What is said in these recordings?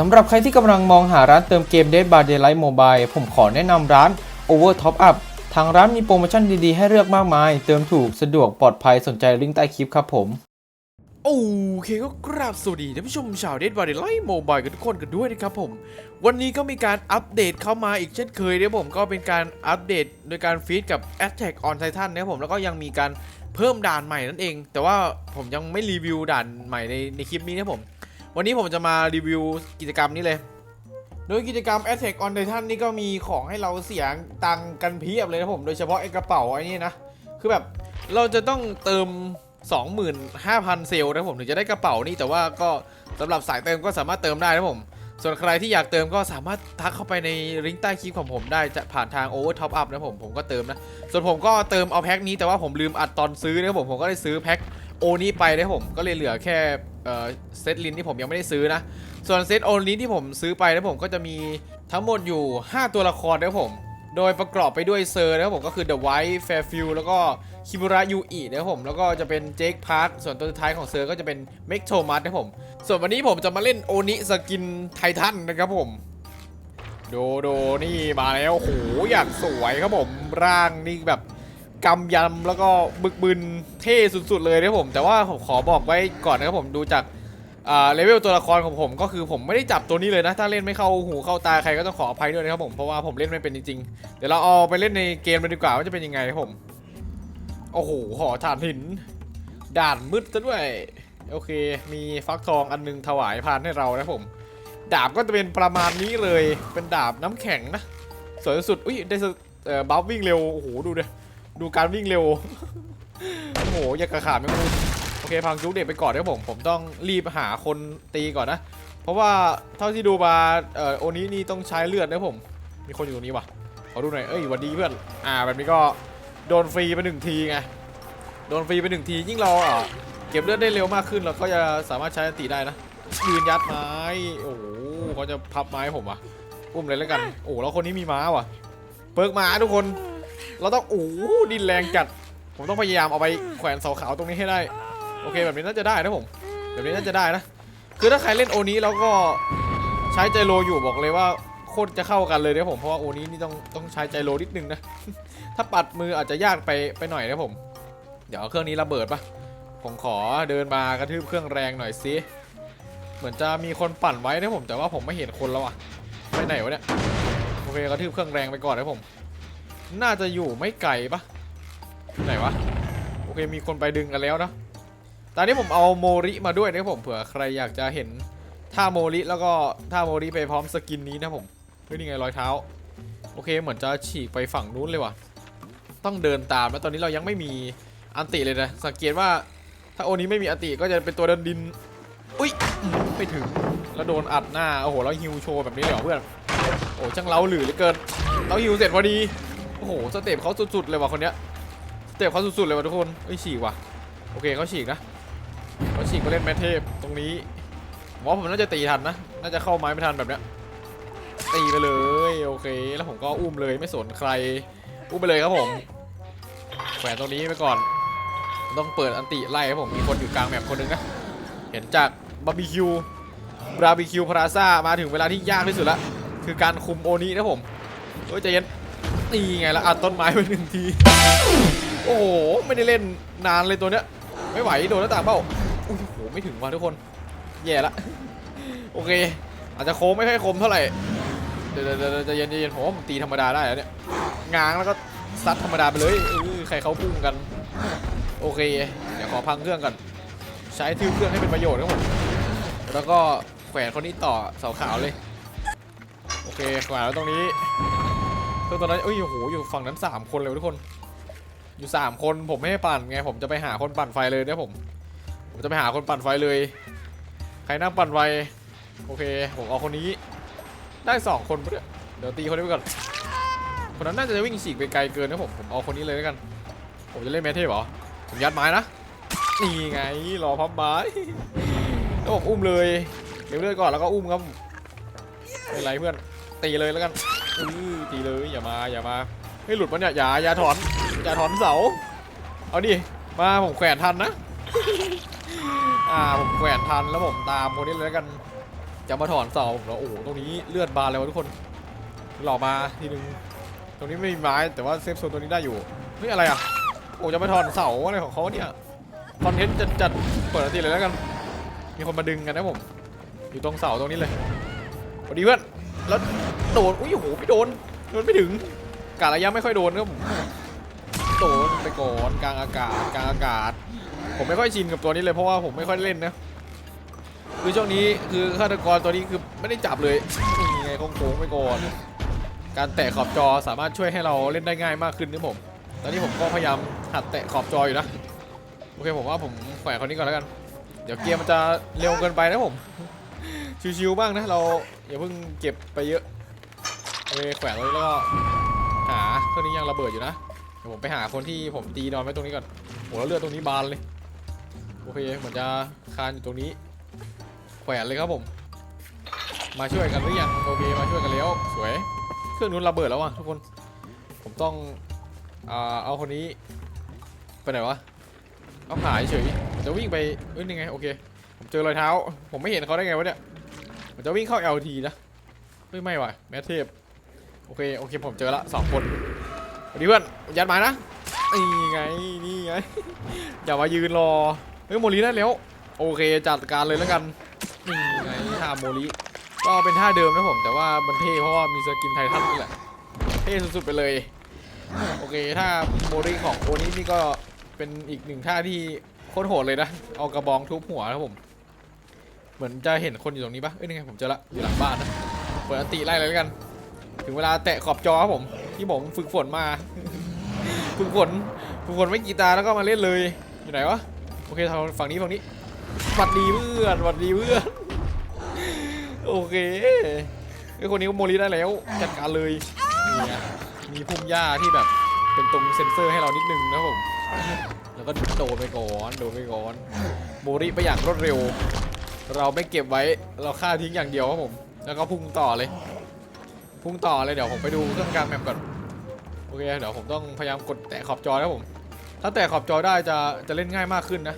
สำหรับใครที่กำลังมองหาร้านเติมเกม Dead by Daylight Mobile ผมขอแนะนำร้าน Over Top Up ทางร้านมีโปรโมชั่นดี ๆ ให้เลือกมากมาย เติมถูกสะดวกปลอดภัยสนใจลิงก์ใต้คลิปครับผม โอเคก็กราบสวัสดีท่านผู้ชมชาวเดดบาร์เดไลท์โมบายกันทุกคนกันด้วยนะครับผม วันนี้ก็มีการอัปเดตเข้ามาอีกเช่นเคยนะผมก็เป็นการอัปเดตโดยการฟีดกับ Attack on Titan นะครับผมแล้วก็ยังมีการเพิ่มด่านใหม่นั่นเอง แต่ว่าผมยังไม่รีวิวด่านใหม่ในในคลิปนี้นะครับผม วันนี้ผมจะมารีวิวกิจกรรมนี้เลย โดยกิจกรรม Attack on Titan นี่ก็มีของให้เราเสียงตังกันเพียบเลยนะผมโดยเฉพาะไอกระเป๋าไอ้นี่นะ คือแบบเราจะต้องเติม 25,000 เซลล์นะผมถึงจะได้กระเป๋านี่แต่ว่าก็สำหรับสายเติมก็สามารถเติมได้นะผม ส่วนใครที่อยากเติมก็สามารถทักเข้าไปในลิงก์ใต้คลิปของผมได้จะผ่านทาง Over Top Up นะผมผมก็เติมนะ ส่วนผมก็เติมเอาแพ็คนี้แต่ว่าผมลืมอัดตอนซื้อนะผมผมก็ได้ซื้อแพ็ค โอนี้ไปนะครับผมก็เลยเหลือแค่เซตลินที่ผมยังไม่ได้ซื้อนะ ส่วนเซตโอนี้ที่ผมซื้อไปนะผมก็จะมีทั้งหมดอยู่ 5 ตัวละครนะผม โดยประกอบไปด้วยเซอร์นะครับผมก็คือ The White Fairfield แล้วก็คิมุระยูอินะครับผมแล้วก็จะเป็นเจคพาร์คส่วนตัวสุดท้ายของเซอร์ก็จะเป็นเมกโทมัสนะครับผม ส่วนวันนี้ผมจะมาเล่นโอนิสกินไททันนะครับผมโดโดนี่มาแล้วโอ้โหอย่างสวยครับผมร่างนี่แบบ กำยำแล้วก็บึกบึนเท่สุดๆเลยนะครับผม แต่ว่าผมขอบอกไว้ก่อนนะครับผมดูจากเลเวลตัวละครของผมก็คือผมไม่ได้จับตัวนี้เลยนะ ถ้าเล่นไม่เข้าหูเข้าตาใครก็ต้องขออภัยด้วยนะครับผมเพราะว่าผมเล่นไม่เป็นจริงๆ เดี๋ยวเราเอาไปเล่นในเกมเลยดีกว่าว่าจะเป็นยังไงครับผมโอ้โหหอฐานหิน ด่านมืดซะด้วย โอเค มีฟักทองอันนึงถวายพานให้เรานะผม ดาบก็จะเป็นประมาณนี้เลยเป็นดาบน้ำแข็งนะสวยสุดอุ้ยได้เอ่อบัฟวิ่งเร็วโอ้โหดูดิ ดูการวิ่งเร็ว โอ้โหอยากกระขาดไม่รู้โอเคพังจุกเด็กไปก่อนนะครับผม ผมต้องรีบหาคนตีก่อนนะ เพราะว่าเท่าที่ดูมาเอ่อโอนี้นี่ต้องใช้เลือดนะผม มีคนอยู่ตรงนี้วะขอดูหน่อย เอ้ยหวันดีเพื่อน อ่าแบบนี้ก็โดนฟรีไปหนึ่งทีไง โดนฟรีไปหนึ่งทียิ่งเราอะเก็บเลือดได้เร็วมากขึ้นเราก็จะสามารถใช้ติได้นะยืนยัดไม้ โอ้โหเขาจะพับไม้ผมอะ อุ้มเลยแล้วกัน โอ้แล้วคนนี้มีม้าว่ะ เปิกม้าทุกคน เราต้องโอ้ดินแรงจัด ผมต้องพยายามเอาไปแขวนเสาขาวตรงนี้ให้ได้ โอเคแบบนี้น่าจะได้นะผม แบบนี้น่าจะได้นะ คือถ้าใครเล่นโอนี้แล้วก็ใช้ใจโลอยู่บอกเลยว่าโคตรจะเข้ากันเลยนะผม เพราะว่าโอนี้นี่ต้องต้องใช้ใจโลนิดนึงนะ ถ้าปัดมืออาจจะยากไปไปหน่อยนะผม เดี๋ยวเอาเครื่องนี้ระเบิดปะผมขอเดินมากระทืบเครื่องแรงหน่อยสิเหมือนจะมีคนปั่นไว้นะผม แต่ว่าผมไม่เห็นคนแล้วอะไปไหนวะเนี่ย โอเคกระทืบเครื่องแรงไปก่อนนะผม น่าจะอยู่ไม่ไกลปะไหนวะ โอเคมีคนไปดึงกันแล้วนะตอนนี้ผมเอาโมริมาด้วยนะผมเผื่อใครอยากจะเห็นท่าโมริแล้วก็ท่าโมริไปพร้อมสกินนี้นะผมเฮ้ยนี่ไงรอยเท้า โอเคเหมือนจะฉีกไปฝั่งนู้นเลยว่ะ ต้องเดินตามแล้วตอนนี้เรายังไม่มีอันติเลยนะสังเกตว่าถ้าโอนี้ไม่มีอันติก็จะเป็นตัวเดินดิน อุ้ยไม่ถึงแล้วโดนอัดหน้าโอ้โหแล้วฮิวโชว์แบบนี้เลยเหรอเพื่อนโอ้ช่างเล้าหรือเหลือเกินเราฮิวเสร็จพอดี โอ้โหสเต็ปเขาสุดๆเลยว่ะคนเนี้ยสเต็ปเขาสุดๆเลยว่ะทุกคนเอ้ยฉีกว่ะโอเคเขาฉีกนะเขาฉีกมาเล่นแมทเทพตรงนี้ผมว่าผมน่าจะตีทันนะน่าจะเข้าไม้ไม่ทันแบบเนี้ยตีไปเลยโอเค แล้วผมก็อุ้มเลยไม่สนใครอุ้มไปเลยครับผมแขวนตรงนี้ไปก่อน ต้องเปิดอันติไล่ครับผมมีคนอยู่กลางแมปคนหนึงนะเห็นจากบาร์บีคิวบาร์บีคิวพลาซ่ามาถึงเวลาที่ยากที่สุดละคือการคุมโอนี้นะผมเฮ้ยใจเย็น นี่ไงละอัดต้นไม้ไปหนึ่งที โอ้โห ไม่ได้เล่นนานเลยตัวเนี้ย ไม่ไหวโดนหน้าต่างเปล่าอุ้ยโอ้โห ไม่ถึงว่ะทุกคน แย่ละ โอเค อาจจะโค้งไม่ค่อยคมเท่าไหร่ เดี๋ยวเดี๋ยวเดี๋ยวใจเย็นใจเย็นผมว่าผมตีธรรมดาได้แล้วเนี่ย ง้างแล้วก็ซัดธรรมดาไปเลยเออใครเขาพุ่งกัน โอเค เดี๋ยวขอพังเครื่องก่อน ใช้ทืบเครื่องให้เป็นประโยชน์ครับผม แล้วก็แขวนคนนี้ต่อเสาขาวเลย โอเคแขวนแล้วตรงนี้ คืองตอนนั้นเอ้ยโอ้โหอยู่ฝั่งนั้น 3 คนเลยทุกคน อยู่ 3 คนผมไม่ให้ปั่นไงผมจะไปหาคนปั่นไฟเลยนะผมผมจะไปหาคนปั่นไฟเลย ใครนั่งปั่นไฟโอเคผมเอาคนนี้ได้ 2 คนเนี่ยเดี๋ยวตีคนนี้ไปก่อนคนนั้นน่าจะวิ่งฉีกไปไกลเกินนะผมผมเอาคนนี้เลยแล้วกัน ผมจะเล่นแมทเทพเหรอผมยัดไม้นะนี่ไงรอพับไม้แล้วผมอุ้มเลยเดี๋ยวเลือดก่อนแล้วก็อุ้มครับไม่เป็นไรเพื่อนตีเลยแล้วกัน อือตีเลยอย่ามาอย่ามาให้หลุดมันเนี่ยอย่าอย่าถอนอย่าถอนเสา เอาดิมาผมแขวนทันนะ อ่าผมแขวนทันแล้วผมตามคนนี้เลยแล้วกัน จะมาถอนเสาแล้วโอ้โหตรงนี้เลือดบานเลยวะทุกคนหล่อมาทีนึงตรงนี้ไม่มีไม้แต่ว่าเซฟโซนตัวนี้ได้อยู่เฮ้ยอะไรอะโอ้จะมาถอนเสาอะไรของเขาเนี่ยคอนเทนต์จัดจัดเปิดตีเลยแล้วกัน มีคนมาดึงกันนะผม อยู่ตรงเสาตรงนี้เลยสวัสดีเพื่อน แล้วโดนอุ้ยโหไม่โดนโดนไม่ถึงกาดระยะไม่ค่อยโดนครับผมโดนไปก่อนกลางอากาศกลางอากาศ ผมไม่ค่อยชินกับตัวนี้เลยเพราะว่าผมไม่ค่อยเล่นนะคือช่วงนี้คือฆาตกรตัวนี้คือไม่ได้จับเลยนี่ไงโค้งๆไปก่อนการแตะขอบจอสามารถช่วยให้เราเล่นได้ง่ายมากขึ้นนะผม ตอนนี้ผมก็พยายามหัดแตะขอบจออยู่นะ โอเคผมว่าผมแขวนคนนี้ก่อนแล้วกัน เดี๋ยวเกมมันจะเร็วเกินไปนะผม ชิวๆบ้างนะ เราอย่าเพิ่งเก็บไปเยอะโอเคแขวนไว้แล้วก็หาเครื่องนี้ยังระเบิดอยู่นะเดี๋ยวผมไปหาคนที่ผมตีนอนไว้ตรงนี้ก่อนโหแล้วเลือดตรงนี้บานเลยโอเคเหมือนจะคานอยู่ตรงนี้ แขวนเลยครับผม มาช่วยกันหรือยังโอเคมาช่วยกันแล้วสวย เครื่องนู้นระเบิดแล้วอะทุกคน ผมต้องอเอาคนนี้ไปไหนวะเอาหายเฉยจะวิ่งไปเอ้ยนี่ไงโอเคผมเจอรอยเท้า ผมไม่เห็นเขาได้ไงวะเนี่ย ผมจะวิ่งเข้า LT นะไม่ไม่ว่ะแมทเทพโอเคโอเคผมเจอละสองคนสวัสดีเพื่อนยัดมานะนี่ไงนี่ไงอย่ามายืนรอเฮ้ยโมลีได้แล้วโอเคจัดการเลยแล้วกันนี่ไงท่าโมลีก็เป็นท่าเดิมนะผมแต่ว่ามันเท่เพราะว่ามีสกินไททันนี่แหละเท่สุดๆไปเลยโอเคถ้าโมลีของโอนี้นี่ก็เป็นอีกหนึ่งท่าที่โคตรโหดเลยนะเอากระบองทุบหัวนะผม เหมือนจะเห็นคนอยู่ตรงนี้ปะเอ้ยนี่ไงผมเจอละอยู่หลังบ้านนะเปิดอันติไล่เลยแล้วกัน ถึงเวลาแตะขอบจอครับผมที่ผมฝึกฝนมา ฝึกฝนฝึกฝนไม่กี่ตาแล้วก็มาเล่นเลยอยู่ไหนวะโอเคทางฝั่งนี้ฝั่งนี้หวัดดีเพื่อนหวัดดีเพื่อนโอเคไอ้คนนี้ก็โมลีได้แล้วจัดการเลยนี่ไมีพุ่มหญ้าที่แบบเป็นตรงเซ็นเซอร์ให้เรานิดนึงนะผมแล้วก็โดนไปก่อนโดนไปก่อนโมริไปอย่างรวดเร็ว เราไม่เก็บไว้เราฆ่าทิ้งอย่างเดียวครับผม แล้วก็พุ่งต่อเลย พุ่งต่อเลยเดี๋ยวผมไปดูเครื่องกางแมปก่อนโอเคเดี๋ยวผมต้องพยายามกดแตะขอบจอนะผม ถ้าแตะขอบจอได้จะจะเล่นง่ายมากขึ้นนะ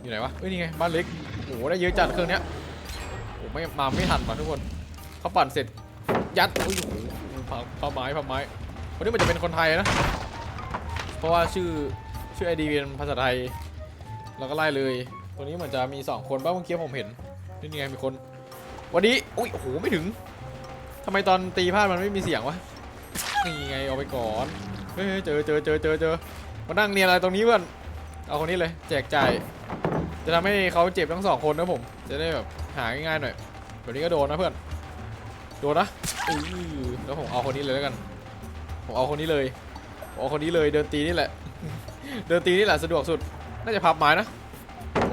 อยู่ไหนวะเอ้ยนี่ไงบ้านเล็กโอ้โหได้เยอะจัดเครื่องเนี้ยโอ้ไม่มาไม่ทันว่ะทุกคนเขาปั่นเสร็จยัดอุ้ยโอ้โหผ้าผ้าไม้ผ้าไม้คนนี้มันจะเป็นคนไทยนะ เพราะว่าชื่อชื่อไอดีเป็นภาษาไทยเราก็ไล่เลย ตัวนี้เหมือนจะมี 2 คนบ้างเมื่อกี้ผมเห็นนี่ไงมีคน วันนี้อุ้ยโอ้โหไม่ถึงทำไมตอนตีพลาดมันไม่มีเสียงวะนี่ไงเอาไปก่อนเฮ้ยเจอเจอเจอเจอเจอมานั่งเนียนอะไรตรงนี้เพื่อนเอาคนนี้เลย แจกจ่ายจะทำให้เขาเจ็บทั้งสองคนนะผม จะได้แบบหาง่ายๆหน่อยแบบนี้ก็โดนนะเพื่อนโดนนะอือแล้วผมเอาคนนี้เลยแล้วกัน ผมเอาคนนี้เลยเอาคนนี้เลยเดินตีนี่แหละ เดินตีนี่แหละสะดวกสุด น่าจะพับไม้นะ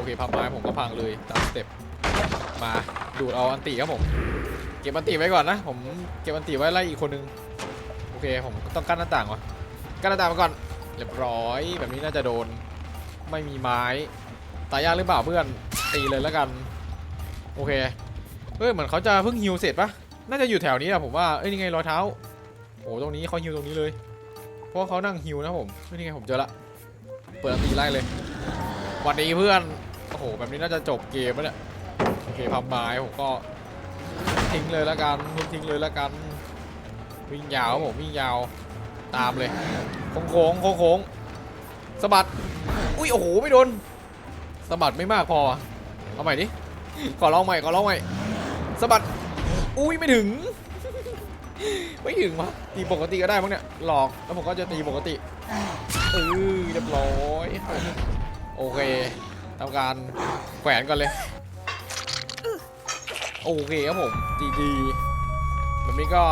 อเคพับไม้ผมก็พังเลยตามสเต็ปมาดูดเอาอันติครับผม เก็บอันติไว้ก่อนนะ ผมเก็บอันติไว้ไล่อีกคนนึงโอเคผมต้องกั้นหน้าต่างวะกั้นหน้าต่างมาก่อนเรียบร้อยแบบนี้น่าจะโดนไม่มีไม้ตายยากหรือเปล่าเพื่อนตีเลยแล้วกัน โอเคเฮ้ยเหมือนเขาจะเพิ่งฮิวเสร็จปะน่าจะอยู่แถวนี้อะผมว่าเอ้ยนี่ไงรอยเท้าโอ้ตรงนี้เขาฮิวตรงนี้เลย เพราะเขานั่งฮิวนะผมนี่ไงผมเจอละ เปิดอันตีไล่เลยหวันนี้เพื่อน โอ้โห แบบนี้น่าจะจบเกมแล้วเนี่ย โอเคพับไม้ผมก็ทิ้งเลยละกันทุบทิ้งเลยละกัน วิ่งยาวผมวิ่งยาวตามเลยโค้งโค้งโค้งโค้งสะบัด อุ้ยโอ้โหไม่โดนสะบัดไม่มากพอ เอาใหม่ดิ ขอลองใหม่ขอลองใหม่สะบัด อุ้ยไม่ถึง ไม่ถึงวะตีปกติก็ได้มั้งเนี่ย หลอกแล้วผมก็จะตีปกติเออเรียบร้อย โอเค ทำการแขวนก่อนเลย โอเคครับผมดีดีๆแบบนี้ก็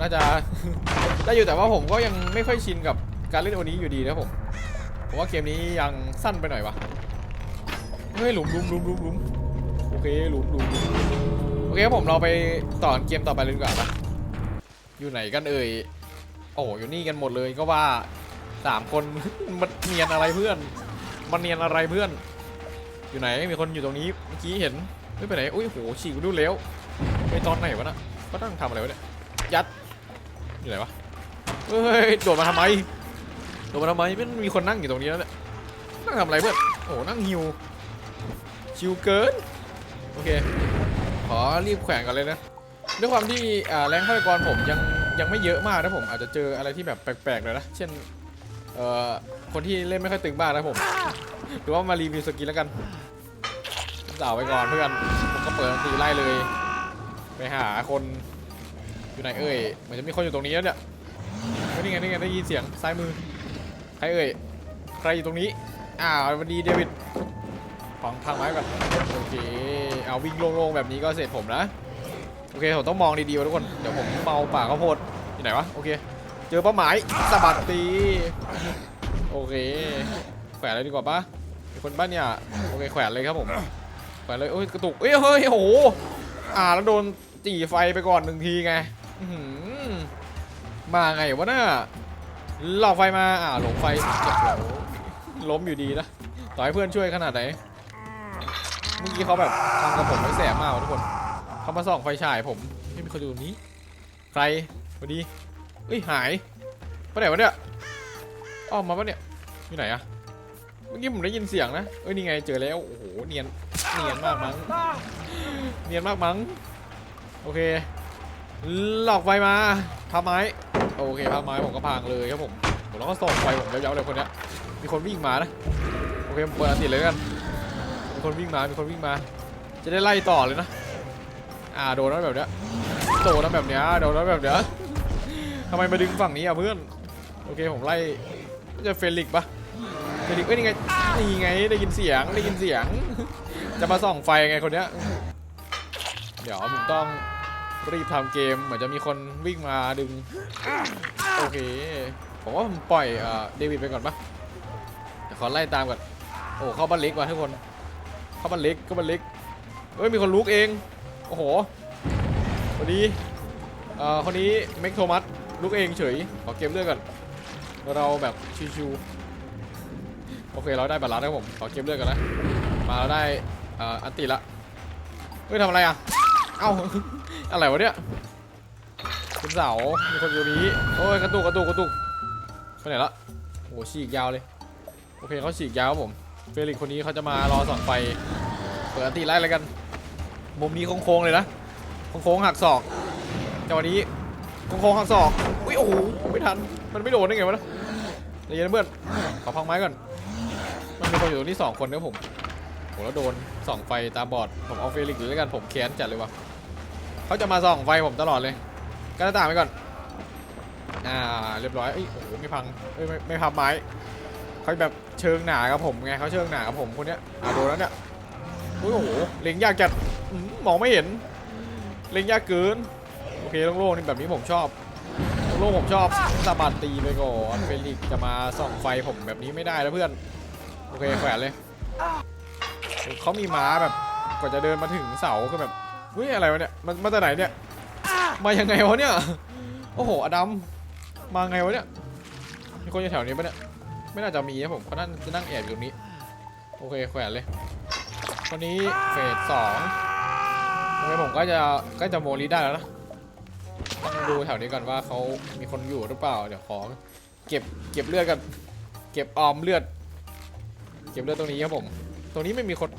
น่าจะ ได้อยู่แต่ว่าผมก็ยังไม่ค่อยชินกับการเล่นโอนี้อยู่ดีนะผมผมว่าเกมนี้ยังสั้นไปหน่อยวะเฮ้ยหลุมหลุมหลุมหลุมหลุมโอเคหลุมหลุมหลุมโอเคครับผมเราไปต่อเกมต่อไปเลยดีกว่าปะอยู่ไหนกันเอ่ยโอ้อยู่นี่กันหมดเลยก็ว่าสามคน มันเนียนอะไรเพื่อน มันเนียนอะไรเพื่อน อยู่ไหนมีคนอยู่ตรงนี้เมื่อกี้เห็นไม่ไปไหนอุ้ยโหฉีกดูแล้วไปตอนไหนวะน่ะก็ตั้งทำอะไรวะเนี่ยยัดอยู่ไหนวะเฮ้ยโดดมาทำไมโดดมาทำไมไม่มีคนนั่งอยู่ตรงนี้แล้วเนี่ยนั่งทำอะไรเพื่อนโอ้โหนั่งฮิวชิวเกินโอเคขอรีบแขวนก่อนเลยนะด้วยความที่แรงฆาตกรผมยังยังไม่เยอะมากนะผมอาจจะเจออะไรที่แบบแปลกๆเลยนะเช่น เอ่อคนที่เล่นไม่ค่อยตึงบ้างนะผมหรือว่ามารีวิวสกินแล้วกันสาวไปก่อนเพื่อนผมก็เปิดตีไล่เลย ไปหาคนอยู่ไหนเอ่ยเหมือนจะมีคนอยู่ตรงนี้แล้วเนี่ยเฮ้ยนี่ไงนี่ไงได้ยินเสียงซ้ายมือใครเอ่ยใครอยู่ตรงนี้อ้าวสวัสดีเดวิดฟังพังไม้ก่อนโอเคเอาวิ่งโล่งๆแบบนี้ก็เสร็จผมนะโอเคผมต้องมองดีๆวะทุกคนเดี๋ยวผมเมาป่าข้าวโพดอยู่ไหนวะโอเค เจอเป้าหมายสะบัดตีโอเคแขวนเลยดีกว่าปะคนบ้านเนี่ยโอเคแขวนเลยครับผมแขวนเลยโอ้ยกระตุกเอ้ยเฮ้ยโอ้โหอ่าแล้วโดนจี่ไฟไปก่อนหนึ่งทีไงมาไงวะน่ะหลอกไฟมาอ่าหลงไฟล้มอยู่ดีนะต่อให้เพื่อนช่วยขนาดไหนเมื่อกี้เขาแบบทำกับผมไม่แสบมากทุกคนเขามาส่องไฟฉายผมไม่มีคนอยู่ตรงนี้ ใครสวัสดี เอ้ยหายไปไหนวะเนี่ยอ้อมมาปะเนี่ยอยู่ไหนอะเมื่อกี้ผมได้ยินเสียงนะเอ้ยนี่ไงเจอแล้วโอ้โหเนียนเนียนมากมั้งเนียนมากมั้งโอเค หลอกไฟมาพับไม้โอเคพับไม้ผมก็พังเลยครับผมผมแล้วก็ส่องไฟผมยาวๆเลยคนเนี้ยมีคนวิ่งมานะโอเคผมเปิดอันติดเลยแล้วกันมีคนวิ่งมามีคนวิ่งมา จะได้ไล่ต่อเลยนะอ่าโดนแล้วแบบเนี้ยโดนแล้วแบบเนี้ยโดนแล้วแบบเนี้ย ทำไมมาดึงฝั่งนี้อะเพื่อน โอเคผมไล่จะเฟลิกปะเฟลิกเอ้ยนี่ไง นี่ไงได้ยินเสียงได้ยินเสียง จะมาส่องไฟไงคนเนี้ย เดี๋ยวผมต้องรีบทำเกมเหมือนจะมีคนวิ่งมาดึง โอเค ผมว่าผมปล่อยเอ่อเดวิดไปก่อนปะเดี๋ยวขอไล่ตามก่อน โอ้เข้าบ้านเล็กว่ะทุกคน เข้าบ้านเล็กเข้าบ้านเล็กเฮ้ยมีคนลุกเอง โอ้โหคนนี้เอ่อคนนี้เมกโทมัส ลุกเองเฉยขอเกมเลือกก่อนเราแบบชิวๆโอเคเราได้บัตรลัดแล้วผมขอเกมเลือกก่อนนะมาเราได้อ,อันติละเฮ้ยทำอะไรอะเอ้าอะไรวะเนี่ยคุณเสามีคนอยู่นี้โอ้ยกระตุกกระตุกกระตุกไปไหนละโอ้ฉีกยาวเลยโอเคเขาฉีกยาวครับผมเฟลิกคนนี้เขาจะมารอสองไฟเปิดอันติไล่เลยกันมุมนี้โค้งๆเลยนะโค้งๆหักศอกจังหวะนี้ โค้งๆหักศอกอุ้ยโอ้โหไม่ทัน มันไม่โดนได้ไงวะนะใจเย็นเพื่อน ขอพังไม้ก่อน มันมีคนอยู่ตรงนี้สองคนนะผมโหแล้วโดนส่องไฟตาบอด ผมเอาเฟลิกซ์อยู่ด้วยกันผมแค้นจัดเลยวะเขาจะมาส่องไฟผมตลอดเลยก็หน้าต่างไปก่อน อ่า เรียบร้อยเอ้ยโอ้โหไม่พังเอ้ยไม่ไม่พับไม้เขาแบบเชิงหนากับผมไงเขาเชิงหนากับผมคนเนี้ยอ่าโดนแล้วเนี่ยอุ้ยโอ้โหเล็งยากจัดมองไม่เห็น เล็งยากเกิน โอเคโล่งๆนี่แบบนี้ผมชอบโล่งผมชอบสะบัดตีไปก่อนเฟลิกจะมาส่องไฟผมแบบนี้ไม่ได้แล้วเพื่อน โอเคแขวนเลยเขามีม้าแบบกว่าจะเดินมาถึงเสาก็แบบเฮ้ยอะไรวะเนี่ยมันมาจากไหนเนี่ยมายังไงวะเนี่ยโอ้โหอดัมมาไงวะเนี่ยมีคนอยู่แถวนี้ปะเนี่ยไม่น่าจะมีนะผมเขานั่งจะนั่งแอบอยู่ตรงนี้ โอเคแขวนเลยคนนี้เฟสสองโอเคผมก็จะก็จะโมลีได้แล้วนะ ดูแถวนี้ก่อนว่าเขามีคนอยู่หรือเปล่า เดี๋ยวขอเก็บเก็บเลือดกัน เก็บออมเลือด เก็บเลือดตรงนี้ครับผม ตรงนี้ไม่มีคน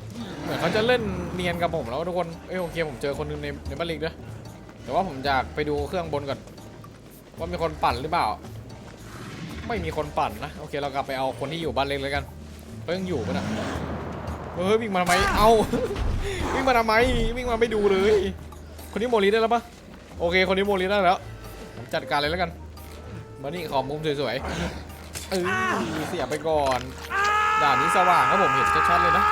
เหมือนเขาจะเล่นเนียนกับผมแล้วทุกคน เอ้ยโอเคผมเจอคนหนึงในในบ้านลิกด้วย แต่ว่าผมอยากไปดูเครื่องบนก่อน ว่ามีคนปั่นหรือเปล่า ไม่มีคนปั่นนะ โอเคเรากลับไปเอาคนที่อยู่บ้านเล็กเลยกันเขายังอยู่ปะนะเฮ้ยวิ่งมาทำไม เอา วิ่งมาทำไม วิ่งมาไม่ดูเลย คนนี้โมลีได้แล้วปะ โอเค คนนี้โมลีได้แล้ว ผมจัดการเลยแล้วกัน มานี่ขอมุมสวยๆเออเสียไปก่อน ด่านนี้สว่างครับผมเห็นชัดๆเลยนะ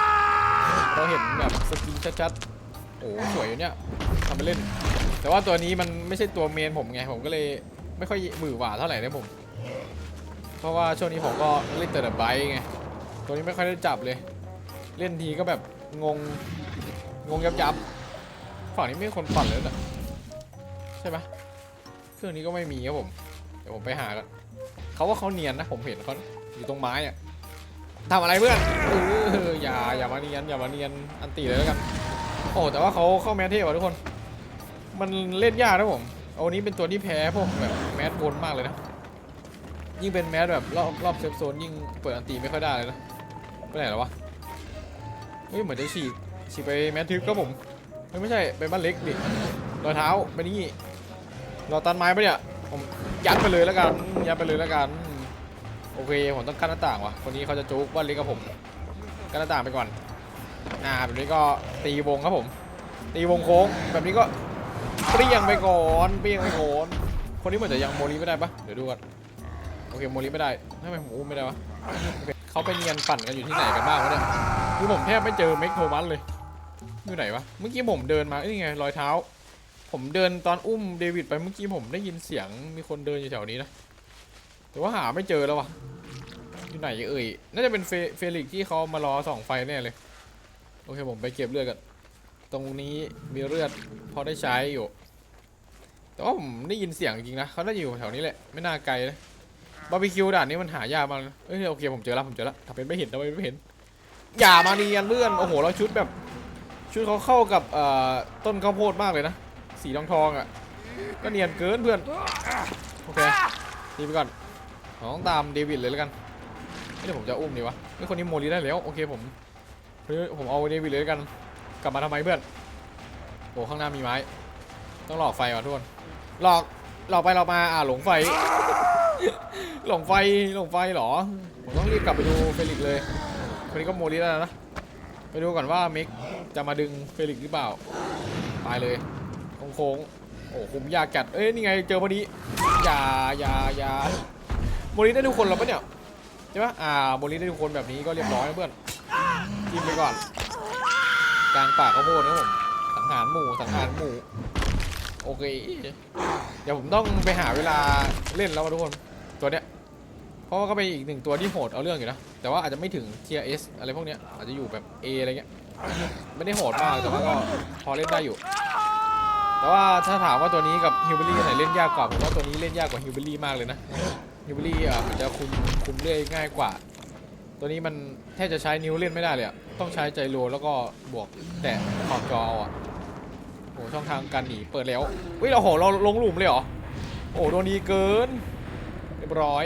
เราเห็นแบบสกินชัดๆ โอ้สวยอยู่เนี่ยทำไปเล่น แต่ว่าตัวนี้มันไม่ใช่ตัวเมนผมไง ผมก็เลยไม่ค่อยมือหวาเท่าไหร่นะผม เพราะว่าช่วงนี้ผมก็เล่นแต่ไบค์ไง ตัวนี้ไม่ค่อยได้จับเลย เล่นทีก็แบบงง งงยับยับฝั่งนี้ไม่มีคนปั่นเลยนะ ใช่ไหมเครื่องนี้ก็ไม่มีครับผม เดี๋ยวผมไปหากันเขาว่าเขาเนียนนะผมเห็นเขาอยู่ตรงไม้อะทำอะไรเพื่อนเอออย่าอย่ามาเนียนอย่ามาเนียนอันตีเลยแล้วกัน โอ้แต่ว่าเขาเข้าแมทเทพอะทุกคน มันเล่นยากนะผมเอานี้เป็นตัวที่แพ้พวกแบบแมสบนมากเลยนะ ยิ่งเป็นแมสแบบรอบรอบเซฟโซนยิ่งเปิดอันตีไม่ค่อยได้เลยนะไปไหนแล้ววะ เฮ้ยเหมือนจะฉีกฉีกไปแมสทึบครับผมไม่ใช่เป็นบ้านเล็กดิรอยเท้าไปนี่ รอตันไม้ปะเนี่ย ผมยัดไปเลยแล้วกัน ยัดไปเลยแล้วกัน โอเค ผมต้องกั้นหน้าต่างว่ะ คนนี้เขาจะจุกบ้านเล็กกับผม กั้นหน้าต่างไปก่อน อ่า แบบนี้ก็ตีวงครับผม ตีวงโค้ง แบบนี้ก็เปรี้ยงไปก่อนเปรี้ยงไปก่อน คนนี้เหมือนจะยังโมลีไม่ได้ปะเดี๋ยวดูก่อน โอเคโมลีไม่ได้ทำไมผมอุ้มไม่ได้วะโอเคเขาไปเนียนปั่นกันอยู่ที่ไหนกันบ้างวะเนี่ย คือผมแทบไม่เจอเมกโทมัสเลย อยู่ไหนวะ เมื่อกี้ผมเดินมาเอ้ยไงรอยเท้า ผมเดินตอนอุ้มเดวิดไปเมื่อกี้ผมได้ยินเสียงมีคนเดินอยู่แถวนี้นะ แต่ว่าหาไม่เจอแล้ววะอยู่ไหนเอ่ย น่าจะเป็นเฟลิกซ์ที่เขามารอส่องไฟแน่เลย โอเคผมไปเก็บเลือดกัน ตรงนี้มีเลือดพอได้ใช้อยู่ แต่ว่าผมได้ยินเสียงจริงนะเขาน่าจะอยู่แถวนี้แหละ ไม่น่าไกลนะบาร์บีคิวด่านนี้มันหายากมากเอ้ยโอเคผมเจอแล้วผมเจอแล้วถ้าเป็นไม่เห็นทำไมไม่เห็น อย่ามาเนียนเพื่อน โอ้โหเราชุดแบบ ชุดเขาเข้ากับต้นข้าวโพดมากเลยนะ สีทองทองอะ ก็เนียนเกินเพื่อน โอเคดีไปก่อนเราต้องตามเดวิดเลยแล้วกันไม่เดี๋ยวผมจะอุ้มดีวะไม่คนนี้โมลีได้แล้ว โอเคผมผมเอาเดวิดเลยแล้วกัน กลับมาทำไมเพื่อนโอ้ข้างหน้ามีไม้ ต้องหลอกไฟก่อนทุกคนหลอกหลอกไปหลอกมาอ่าหลงไฟ หลงไฟหลงไฟเหรอ ผมต้องรีบกลับไปดูเฟลิกเลยคนนี้ก็โมลีแล้วนะไปดูก่อนว่ามิกจะมาดึงเฟลิกหรือเปล่าตายเลย โค้งโอ้คุมยากจัดเอ้ยนี่ไงเจอพอดีอย่าอย่าอย่าโมลีได้ทุกคนแล้วปะเนี่ยใช่ปะอ่าโมลีได้ทุกคนแบบนี้ก็เรียบร้อยนะเพื่อนกินไปก่อน กลางป่าข้าวโพดนะผมสังหารหมูสังหารหมูโอเคเดี๋ยวผมต้องไปหาเวลาเล่นแล้วอะทุกคนตัวเนี้ยเพราะว่าก็เป็นอีกหนึ่งตัวที่โหดเอาเรื่องอยู่นะแต่ว่าอาจจะไม่ถึง tier S อะไรพวกเนี้ยอาจจะอยู่แบบ A อะไรเงี้ยไม่ได้โหดมากแต่ว่าก็พอเล่นได้อยู่ แต่ว่าถ้าถามว่าตัวนี้กับฮิวเบอรี่ไหนเล่นยากกว่าผมว่าตัวนี้เล่นยากกว่าฮิวเบอรี่มากเลยนะฮิวเบอรี่อะมันจะคุมคุมเรื่อยง่ายกว่า ตัวนี้มันแทบจะใช้นิ้วเล่นไม่ได้เลยอะต้องใช้ใจโลแล้วก็บวกแตะขอบจออาอะโอ้ช่องทางการหนีเปิดแล้วเฮ้ยเราโหเราลงหลุมเลยเหรอโอ้โดนดีเกินเรียบร้อย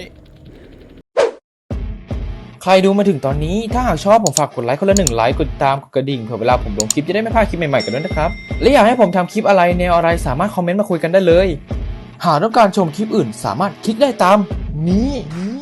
ครดูมาถึงตอนนี้ถ้าหากชอบผมฝากกดไลค์คนละหนึ่งไลค์กดติดตามกดกระดิ่งเผื่อเวลาผมลงคลิปจะได้ไม่พลาดคลิปใหม่ๆกันด้วยนะครับ และอยากให้ผมทำคลิปอะไรแนวอะไรสามารถคอมเมนต์มาคุยกันได้เลย หากต้องการชมคลิปอื่นสามารถคลิกได้ตามนี้นี้